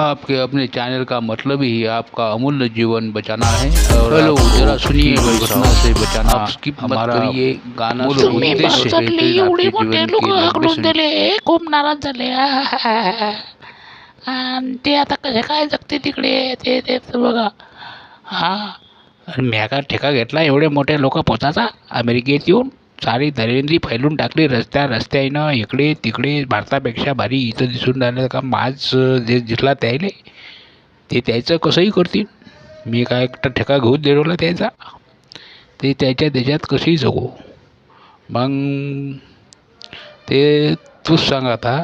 आपके अपने चैनल का मतलब ही आपका अमूल्य जीवन बचाना है। और हेलो जरा सुनिए दुर्घटना से बचाना हमारा गाना मूल तुम्ही उद्देश्य है बसतली तो एवढे मोठे लोक सुनी- दिले खूप नाराज झाले आणि ते आता कसे काय जगते तिकडे ते ते बघा। हा म्या का ठेका घेतला एवढे मोठे लोक पोचाचा अमेरिकेत येऊन? सारी दरिंद्री फैलून टाकली. रस्त्या रस्त्यानं इकडे तिकडे भारतापेक्षा भारी इथं दिसून राहिलं का माझ जे दिसला त्याले ते त्याचं कसंही करतील. मी काय एकटा ठेका घेऊन दिलेला त्याचा? ते त्याच्या देशात कसेही जगू? मग ते तूच सांग आता.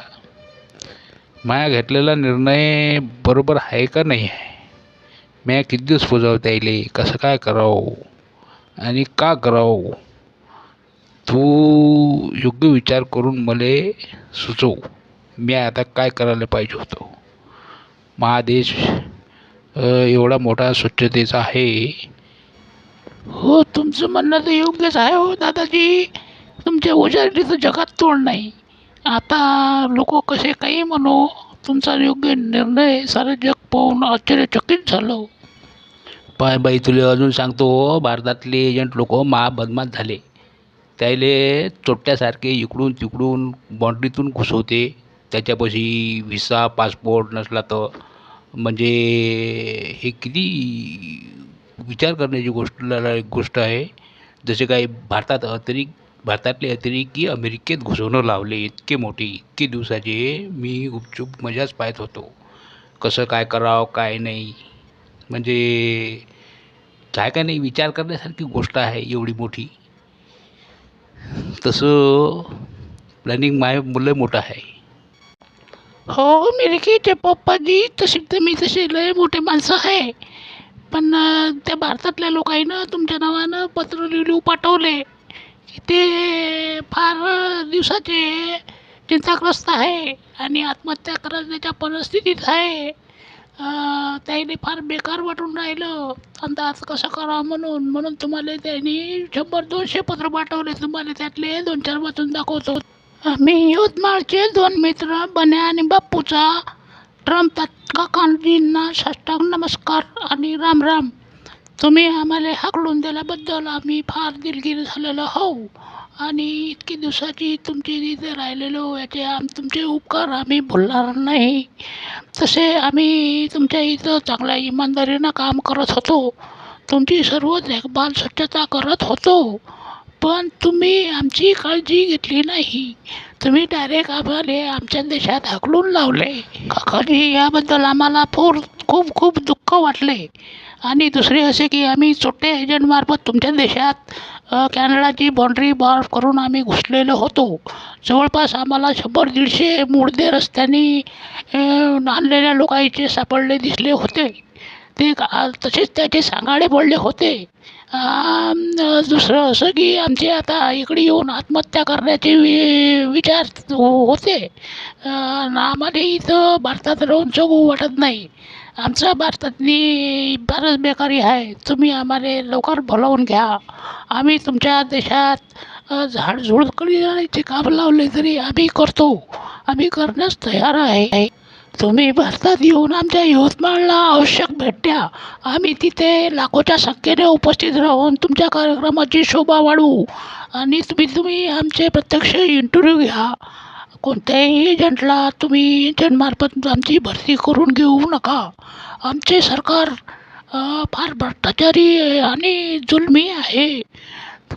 माया घेतलेला निर्णय बरोबर आहे का नाही? आहे म्या किती दिवस पोजावं त्यायले कसं काय करावं? आणि का करावं? तू योग्य विचार करून मला सुचव. मी आता काय करायला पाहिजे होतं? महादेश एवढा मोठा स्वच्छतेचा आहे. हो तुमचं म्हणणं तर योग्यच आहे हो दादाजी. तुमच्या उजाडीचं जगात तोड नाही. आता लोक कसे काही म्हणो तुमचा योग्य निर्णय सारं जग पाहून आश्चर्यचकित झालं हो. पाय बाई तुला अजून सांगतो हो, भारतातले एजंट लोक महाबदमात झाले. त्याले चोट्ट्यासारखे इकडून तिकडून बाँड्रीतून घुसवते. त्याच्यापाशी व्हिसा पासपोर्ट नसला तर म्हणजे हे किती विचार करण्याची गोष्ट गोष्ट आहे. जसे काही भारतात अतिरिक्त भारतातले अतिरेकी अमेरिकेत घुसवणं लावले इतके मोठे इतके दिवसाचे मी गुपचूप मजाच पाहत होतो. कसं काय करावं काय नाही. म्हणजे काय काय नाही विचार करण्यासारखी गोष्ट आहे एवढी मोठी. तसं प्लॅनिंग माय लय मोठं आहे. हो अमेरिकेचे पप्पाजी तसे तर मी तसे लय मोठे माणसं आहे. पण त्या भारतातल्या लोकांना तुमच्या नावानं पत्र लिहू पाठवले की ते फार दिवसाचे चिंताग्रस्त आहे आणि आत्महत्या करण्याच्या परिस्थितीत आहे. त्याने फार बेकार वाटून राहिलं. आणि कसा कसं करावं म्हणून? म्हणून तुम्हाला त्यांनी शंभर दोनशे पत्र पाठवले. तुम्हाला त्यातले दोन चार वाचून दाखवतो. आम्ही यवतमाळचे दोन मित्र बन्या आणि बाप्पूचा ट्रम्प काकांजींना साष्टांग नमस्कार आणि राम राम. तुम्ही आम्हाला हाकलून दिल्याबद्दल आम्ही फार दिलगिरी झालेलो हो आणि इतकी दिवसाची तुमची इथे राहिलेलो याचे आम तुमचे उपकार आम्ही भुलणार नाही. तसे आम्ही तुमच्या इथं चांगल्या इमानदारीनं काम करत होतो. तुमची सर्व देखभाल स्वच्छता करत होतो. पण तुम्ही आमची काळजी घेतली नाही. तुम्ही डायरेक्ट आम्हाला आमच्या देशात हाकलून लावले. काकाजी याबद्दल आम्हाला फोर खूप खूप दुःख वाटले. आणि दुसरे असे की आम्ही छोटे एजंटमार्फत तुमच्या देशात कॅनडाची बाँड्री बार्फ करून आम्ही घुसलेलो होतो. जवळपास आम्हाला शंभर दीडशे मुडदे रस्त्याने आणलेल्या लोकांचे सापडले दिसले होते. ते का- तसेच त्याचे सांगाडे पडले होते. दुसरं असं की आमचे आता इकडे येऊन आत्महत्या करण्याचे वि विचार होते. आम्हाला इथं भारतात राहून जगू वाटत नाही. आमचा भारतातली फारच बेकारी आहे. तुम्ही आम्हाला लवकर बोलावून घ्या. आम्ही तुमच्या देशात अ, झाडझूड करण्याचे काम लावले तरी आम्ही करतो. आम्ही करण्यास तयार आहे. तुम्ही भारतात येऊन आमच्या यवतमाळला आवश्यक भेट द्या आम्ही तिथे लाखोच्या संख्येने उपस्थित राहून तुमच्या कार्यक्रमाची शोभा वाढवू. आणि तुम्ही तुम्ही आमचे प्रत्यक्ष इंटरव्ह्यू घ्या. कोणत्याही एजंटला तुम्ही एजंटमार्फत आमची भरती करून घेऊ नका. आमचे सरकार फार भ्रष्टाचारी आणि जुलमी आहे.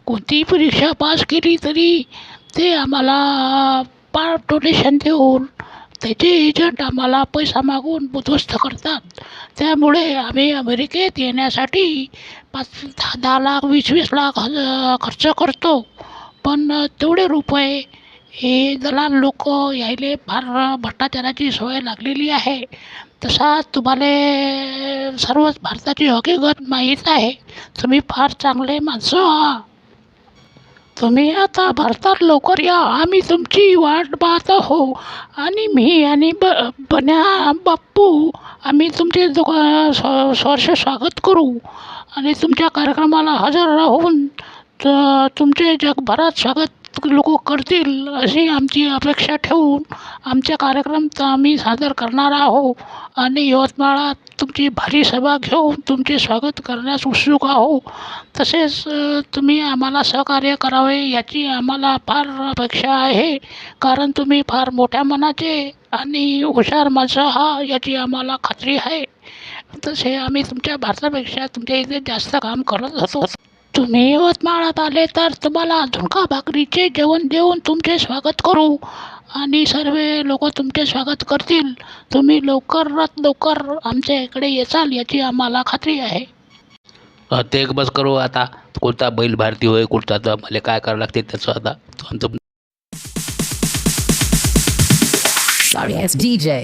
कोणतीही परीक्षा पास केली तरी ते आम्हाला पार डोनेशन देऊन त्याचे एजंट आम्हाला पैसा मागून उद्ध्वस्त करतात. त्यामुळे आम्ही अमेरिकेत येण्यासाठी पाच दहा दहा लाख वीस वीस लाख खर्च करतो. पण तेवढे रुपये हे दलाल लोक यायले फार भ्रष्टाचाराची सवय लागलेली आहे. तसाच तुम्हाला सर्वच भारताची हकीकत माहीत आहे. तुम्ही फार चांगले माणसं आहात. तुम्ही आता भारतात लवकर या. आम्ही तुमची वाट पाहत आहो आणि मी आणि ब बन्या बाप्पू आम्ही तुमचे दुका स्व स्वर्ष स्वागत करू. आणि तुमच्या कार्यक्रमाला हजर राहून तुमचे जगभरात स्वागत लोक करतील अशी आमची अपेक्षा ठेवून आमच्या कार्यक्रम तर आम्ही सादर करणार आहो. आणि यवतमाळात तुमची भारी सभा घेऊन तुमचे स्वागत करण्यास उत्सुक आहो. तसेच तुम्ही आम्हाला सहकार्य करावे याची आम्हाला फार अपेक्षा आहे. कारण तुम्ही फार मोठ्या मनाचे आणि हुशार माणसं हा याची आम्हाला खात्री आहे. तसे आम्ही तुमच्या भारतापेक्षा तुमच्या इथे जास्त काम करत होतो तुम्ही यवतमाळात आले तर तुम्हाला झुणका भाकरीचे जेवण देऊन तुमचे स्वागत करू. आणि सर्व लोक तुमचे स्वागत करतील. तुम्ही लवकरात लवकर आमच्या इकडे येचाल याची आम्हाला खात्री आहे. ते एक बस करू आता. कोणता बैल भारती होय कोणता तर मला काय करावं लागते त्याचं आता. तो आमचं Sorry ass DJ.